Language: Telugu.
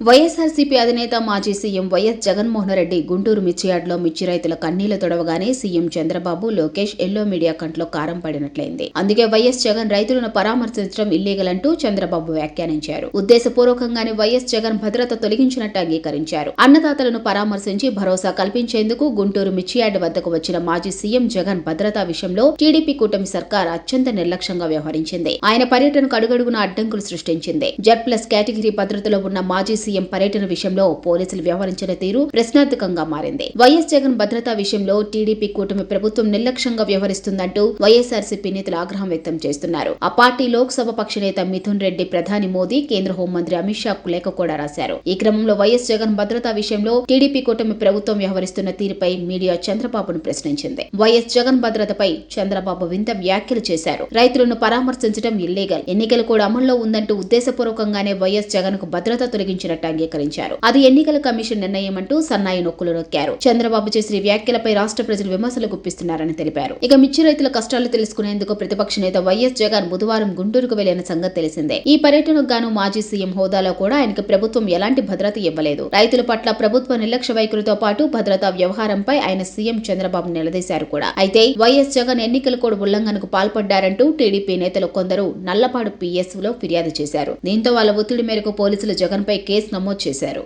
వైఎస్ఆర్సీపీ అధినేత మాజీ సీఎం వైఎస్ జగన్మోహన్ రెడ్డి గుంటూరు మిర్చియాడ్లో మిర్చి రైతుల కన్నీళ్ళు తొడవగానే CM Chandrababu Lokesh yellow media కంట్లో కారం పడినట్లయింది. అందుకే వైఎస్ జగన్ రైతులను పరామర్శించడం ఇల్లీగల్ అంటూ చంద్రబాబు వ్యాఖ్యానించారు. ఉద్దేశపూర్వకంగానే వైఎస్ జగన్ భద్రత తొలగించినట్టు అంగీకరించారు. అన్నదాతలను పరామర్శించి భరోసా కల్పించేందుకు గుంటూరు మిర్చియాడ్ వద్దకు వచ్చిన మాజీ సీఎం జగన్ భద్రతా విషయంలో టీడీపీ కూటమి సర్కార్ అత్యంత నిర్లక్ష్యంగా వ్యవహరించింది. ఆయన పర్యటనకు అడుగడుగున అడ్డంకులు సృష్టించింది. జెడ్ ప్లస్ కేటగిరీ భద్రతలో ఉన్న మాజీ సీఎం పర్యటన విషయంలో పోలీసులు వ్యవహరించిన తీరు ప్రశ్నార్థకంగా మారింది. వైఎస్ జగన్ భద్రతా విషయంలో టీడీపీ కూటమి ప్రభుత్వం నిర్లక్ష్యంగా వ్యవహరిస్తుందంటూ వైఎస్ఆర్సీపీ నేతలు ఆగ్రహం వ్యక్తం చేస్తున్నారు. ఆ పార్టీ లోక్సభ పక్ష నేత మిథున్ రెడ్డి ప్రధాని మోదీ కేంద్ర హోంమంత్రి అమిత్ షా కు లేఖ కూడా రాశారు. ఈ క్రమంలో వైఎస్ జగన్ భద్రతా విషయంలో టీడీపీ కూటమి ప్రభుత్వం వ్యవహరిస్తున్న తీరుపై మీడియా చంద్రబాబును ప్రశ్నించింది. వైఎస్ జగన్ భద్రతపై చంద్రబాబు వింత వ్యాఖ్యలు చేశారు. రైతులను పరామర్శించడం ఇల్లీగల్ ఎన్నికలు కూడా అమల్లో ఉందంటూ ఉద్దేశపూర్వకంగానే వైఎస్ జగన్కు భద్రత తొలగించిన అంగీకరించారు అది ఎన్నికల కమిషన్ నిర్ణయం అంటూ సన్నాయి నొక్కులు నొక్కారు. చంద్రబాబు చేసిన వ్యాఖ్యలపై రాష్ట్ర ప్రజలు విమర్శలు గుప్పిస్తున్నారని తెలిపారు. ఇక మిర్చి రైతుల కష్టాలు తెలుసుకునేందుకు ప్రతిపక్ష నేత వైఎస్ జగన్ బుధవారం గుంటూరుకు వెళ్ళిన సంగతి తెలిసిందే. ఈ పర్యటనకు గాను మాజీ సీఎం హోదాలో కూడా ఆయనకు ప్రభుత్వం ఎలాంటి భద్రత ఇవ్వలేదు. రైతుల పట్ల ప్రభుత్వ నిర్లక్ష్య వైఖరితో పాటు భద్రతా వ్యవహారంపై ఆయన సీఎం చంద్రబాబు నిలదీశారు కూడా. అయితే వైఎస్ జగన్ ఎన్నికల కోడ్ ఉల్లంఘనకు పాల్పడ్డారంటూ టీడీపీ నేతలు కొందరు నల్లపాడు పీఎస్లో ఫిర్యాదు చేశారు. దీంతో వాళ్ళ ఒత్తిడి మేరకు పోలీసులు జగన్ పై కేసు నమోదు చేశారు.